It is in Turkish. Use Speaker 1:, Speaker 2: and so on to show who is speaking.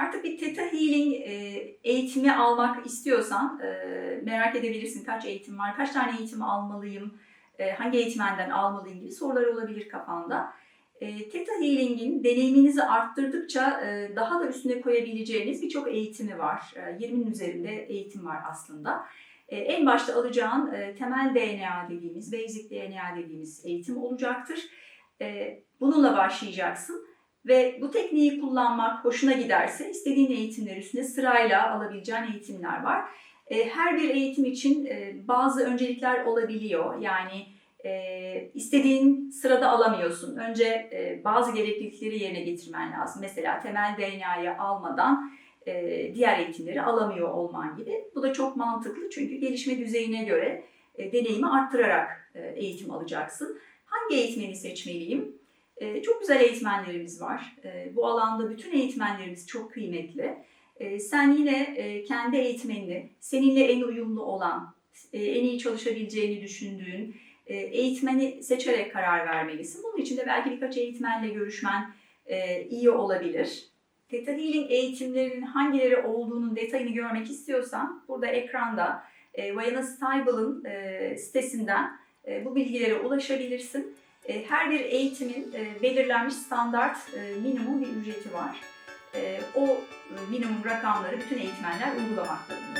Speaker 1: Artık bir Theta Healing e, eğitimi almak istiyorsan e, merak edebilirsin kaç eğitim var, kaç tane eğitim almalıyım, e, hangi eğitmenden almalıyım gibi sorular olabilir kafanda. Theta Healing'in deneyiminizi arttırdıkça daha da üstüne koyabileceğiniz birçok eğitimi var. E, 20'nin üzerinde eğitim var aslında. En başta alacağın temel DNA dediğimiz, basic DNA dediğimiz eğitim olacaktır. Bununla başlayacaksın. Ve bu tekniği kullanmak hoşuna giderse istediğin eğitimler üstüne sırayla alabileceğin eğitimler var. E, Her bir eğitim için e, bazı öncelikler olabiliyor. Yani e, istediğin sırada alamıyorsun. Önce bazı gereklilikleri yerine getirmen lazım. Mesela temel DNA'yı almadan diğer eğitimleri alamıyor olman gibi. Bu da çok mantıklı çünkü gelişme düzeyine göre deneyimi arttırarak eğitim alacaksın. Hangi eğitmeni seçmeliyim? Ee, Çok güzel eğitmenlerimiz var. Ee, Bu alanda bütün eğitmenlerimiz çok kıymetli. Ee, Sen yine e, kendi eğitmenini, seninle en uyumlu olan, e, en iyi çalışabileceğini düşündüğün e, eğitmeni seçerek karar vermelisin. Bunun için de belki birkaç eğitmenle görüşmen iyi olabilir. Theta Healing eğitimlerinin hangileri olduğunun detayını görmek istiyorsan burada ekranda e, Vayana Stible'ın sitesinden bu bilgilere ulaşabilirsin. E, Her bir eğitimin e, belirlenmiş standart e, minimum bir ücreti var. O minimum rakamları bütün eğitmenler uygulamak durumunda.